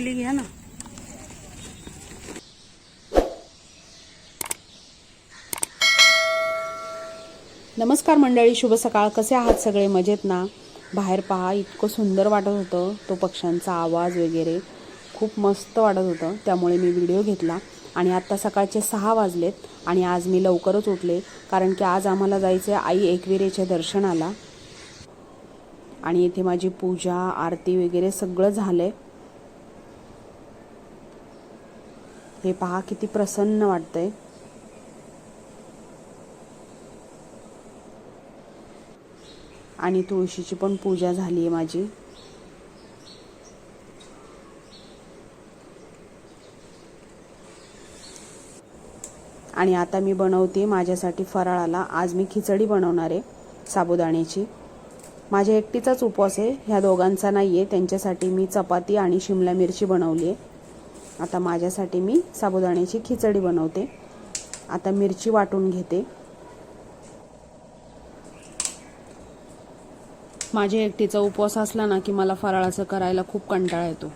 चकली घ्या ना? नमस्कार मंडळी शुभ सकाळ. कसे आहात सगळे? मजेत ना? बाहेर पहा इतकं सुंदर वाटत होतं. तो पक्ष्यांचा आवाज वगैरे खूप मस्त वाटत होतं. त्यामुळे मी व्हिडिओ घेतला आणि आत्ता सकाळचे सहा वाजलेत आणि आज मी लवकरच उठले कारण की आज आम्हाला जायचं आहे आई एकविरेच्या दर्शनाला. आणि इथे माझी पूजा आरती वगैरे सगळं झालं आहे हे पहा किती प्रसन्न वाटतंय. आणि तुळशीची पण पूजा झाली आहे माझी. आणि आता मी बनवते माझ्यासाठी फराळाला. आज मी खिचडी बनवणार आहे साबुदाण्याची. माझ्या एकटीचाच उपवास आहे ह्या दोघांचा नाही आहे त्यांच्यासाठी मी चपाती आणि शिमला मिरची बनवली आहे आता माझ्यासाठी मी साबुदाण्याची खिचडी बनवते. आता मिरची वाटून घेते. माझ्या एकटीचा उपवास असला ना की मला फराळाचं करायला खूप कंटाळा येतो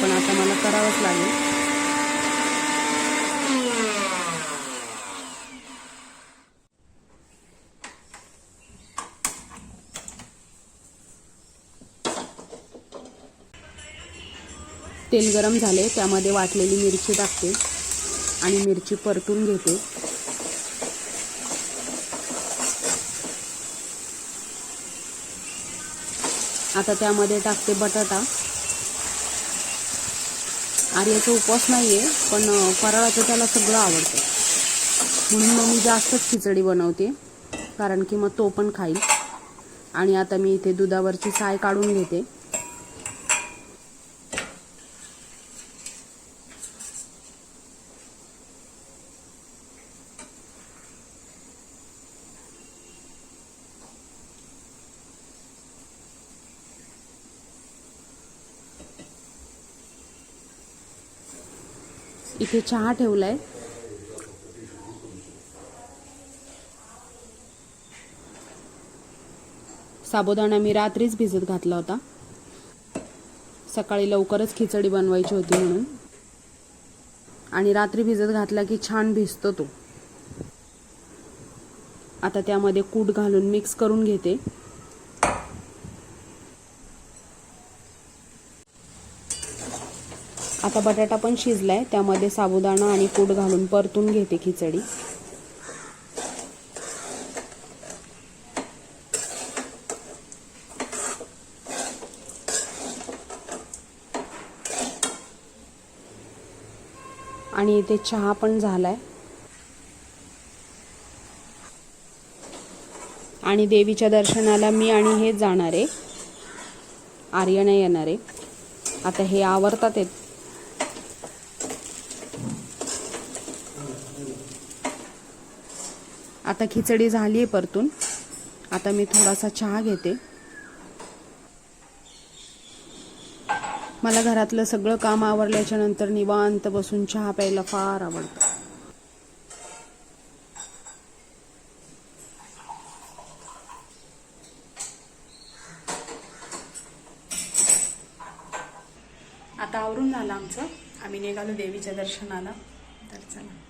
पण आता मला करावंच लागेल तेल गरम झाले त्यामध्ये वाटलेली मिरची टाकते आणि मिरची परतून घेते. आता त्यामध्ये टाकते बटाटा. आर्याचा उपवास नाही आहे पण फराळाचं त्याला सगळं आवडतं. म्हणून मग मी जास्तच खिचडी बनवते कारण की मग तो पण खाईल. आणि आता मी इथे दुधावरची साय काढून घेते. इथे चहा ठेवलाय. साबुदाणा मी रात्रीच भिजत घातला होता. सकाळी लवकरच खिचडी बनवायची होती म्हणून. आणि रात्री भिजत घातला की छान भिजतो तो. आता त्यामध्ये कूट घालून मिक्स करून घेते. आता बटाटा पण शिजलाय. त्यामध्ये साबुदाणा आणि कूट घालून परतून घेते खिचडी. आणि इथे चहा पण झालाय. आणि देवीच्या दर्शनाला मी आणि हे जाणार आहे आर्य नाही येणार. आहे आता हे आवरतात आहेत. आता खिचडी झाली आहे परतून. आता मी थोडासा चहा घेते. मला घरातलं सगळं काम आवरल्याच्या नंतर निवांत बसून चहा प्यायला फार आवडतं. आता आवरून झालं आमचं. आम्ही निघालो देवीच्या दर्शनाला. तर चला.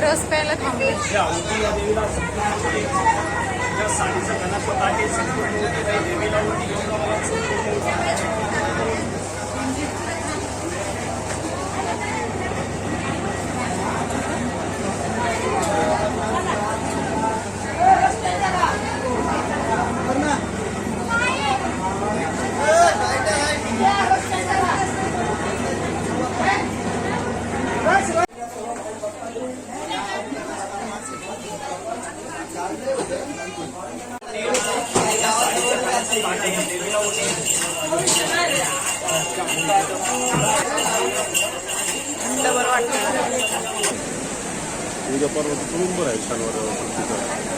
रस प्यायला थांबले. या देवीला घनत्व आहे. देवीला. ओटी घेऊन जावं संपूर्ण उद्या परवा तुम्ही बरं आहे शनिवार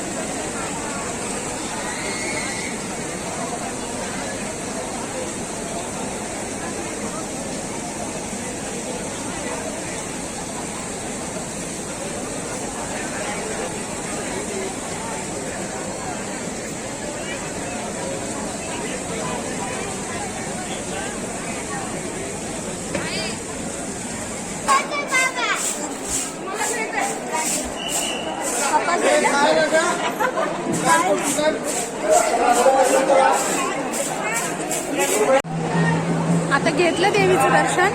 आता घेतलं देवीचं दर्शन.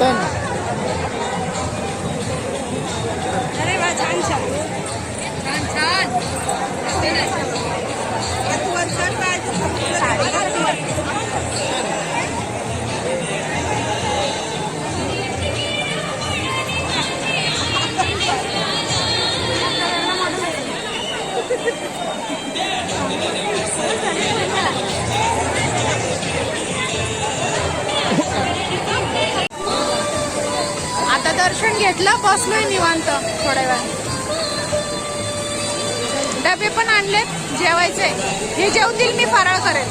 अरे घेतलं बसलोय निवांत थोड्या वेळ डबे पण आणलेत जेवायचे. हे जेवतील मी फराळ करेन.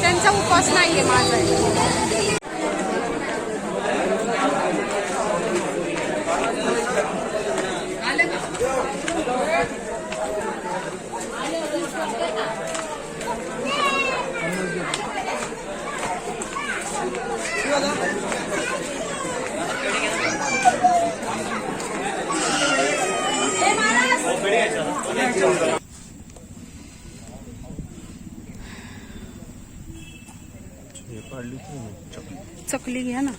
त्यांचा उपवास नाहीये माझा. चकली घ्या ना.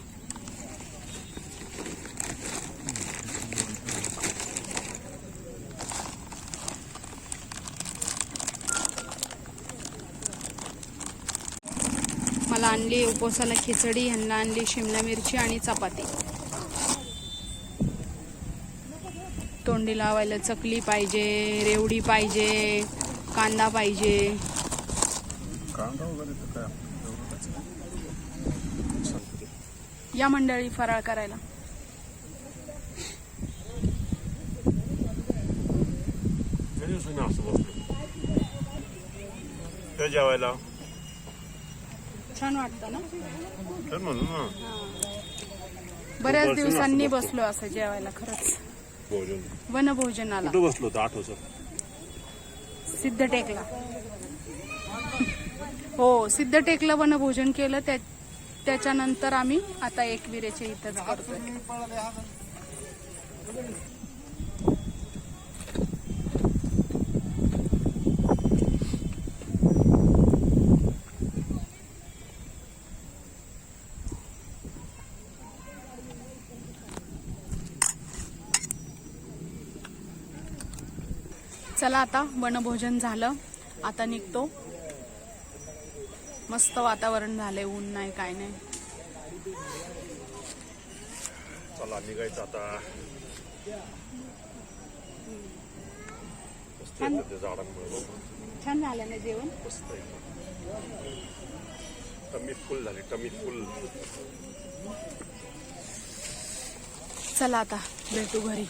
मला आणली उपवासाला खिचडी ह्यांना आणली शिमला मिरची आणि चपाती. तोंडी लावायला चकली पाहिजे रेवडी पाहिजे कांदा पाहिजे. या मंडळी फराळ करायला. जेवायला. छान वाटतं ना? बऱ्याच दिवसांनी बसलो असं जेवायला खरंच. भोजन वनभोजनाला. कुठं बसलो होतं? आठवस सिद्धटेकला. हो सिद्धटेकला वनभोजन केलं. त्या त्याच्यानंतर आम्ही आता एकविरेच्या इथंच करतोय. चला आता वनभोजन झालं. आता निघतो. मस्त वातावरण झालंय ऊन नाही काय नाही. चला निघायचं आता. मस्त. येतं ते झाडांमुळे बघ. छान झालं ना जेवण? मस्त आहे. टमी फुल झाली टमी फुल. चला आता भेटू घरी.